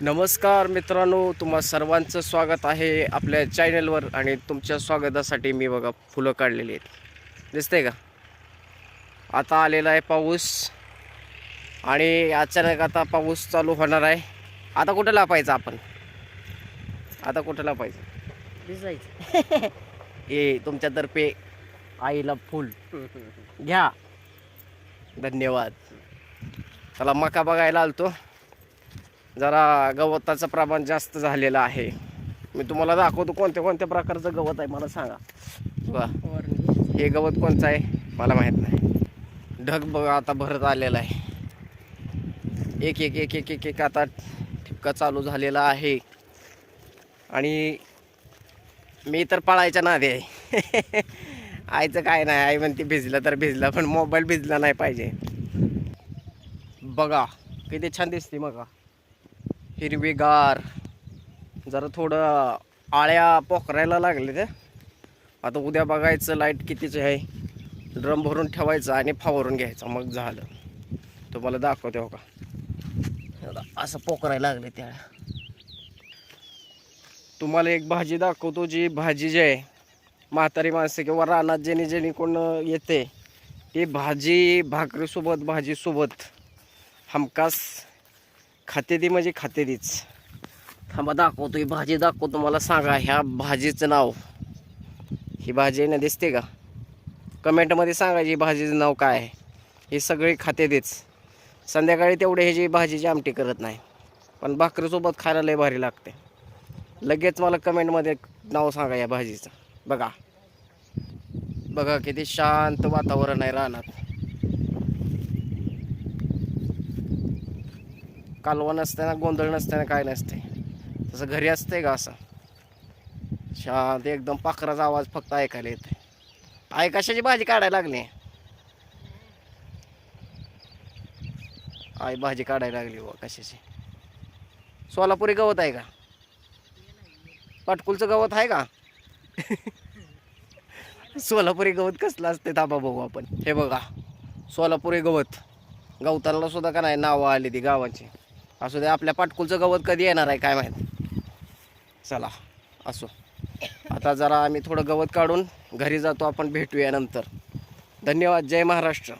नमस्कार मित्रांनो तुम्हा सर्वांचं स्वागत आहे आपल्या चॅनलवर आणि तुमच्या स्वागतासाठी मी बघा फुलं काढलेली आहेत. दिसते का? आता आलेला आहे पाऊस आणि अचानक आता पाऊस चालू होणार आहे. आता कुठं लापायचं आपण? आता कुठं लापायचं? भिजायचं. हे तुमच्यातर्फे आईला फुल. घ्या. धन्यवाद. चला मका बघायला आलतो. जरा गवताचं प्रमाण जास्त झालेलं आहे. मी तुम्हाला दाखवतो कोणत्या कोणत्या प्रकारचं गवत आहे मला सांगा. फवारणी हे गवत कोणचं आहे? मला माहीत नाही. ढग बघा आता भरत आलेला आहे. एक एक एक एक एक एक आता ठिपका चालू झालेला आहे. आणि मी तर पळायच्या नादी आहे. आईचं काय नाही आई म्हणते भिजलं तर भिजलं पण मोबाईल भिजला नाही पाहिजे. बघा किती छान दिसते मग हिरवीगार. जरा थोडं आळ्या पोखरायला लागले ते. आता उद्या बघायचं लाइट कितीचं आहे. ड्रम भरून ठेवायचं आणि फावरून घ्यायचा. मग झालं. तुम्हाला दाखवते हो का? असं पोखरायला लागले त्या. तुम्हाला एक भाजी दाखवतो जी भाजी जी आहे. म्हातारी माणसं किंवा रानात जेणे जेणे कोण येते ती भाजी भाकरीसोबत भाजीसोबत हमखास खाते दे म्हणजे खाते देच थांबा दाखवतो ही भाजी दाखवतो मला सांगा ह्या भाजीचं नाव. ही भाजी आहे ना दिसते का? कमेंटमध्ये सांगायची भाजीचं नाव काय आहे. हे सगळी खाते देच संध्याकाळी तेवढे ह्याची भाजीची आमटी करत नाही. पण भाकरीसोबत खायला लय भारी लागते. लगेच मला कमेंटमध्ये नाव सांगा या भाजीचं. बघा. बघा किती शांत वातावरण आहे राहणार कालवा नसताना गोंधळ नसताना काय नसते तसं घरी असते का असं. शांत एकदम पाखराचा आवाज फक्त ऐकायला येते आई कशाची भाजी काढायला लागली? आई भाजी काढायला लागली बा कशाची? सोलापुरी गवत आहे का? पाटकुलचं गवत आहे का? सोलापुरी गवत कसलं असते थांबा बघू आपण. हे बघा सोलापुरी गवत. गवताला सुद्धा का नाही नावं आली ती गावाची. असू दे आपल्या पाटकुलचं गवत कधी येणार आहे काय माहीत. चला असो. आता जरा आम्ही थोडं गवत काढून घरी जातो आपण भेटूया नंतर. धन्यवाद जय महाराष्ट्र.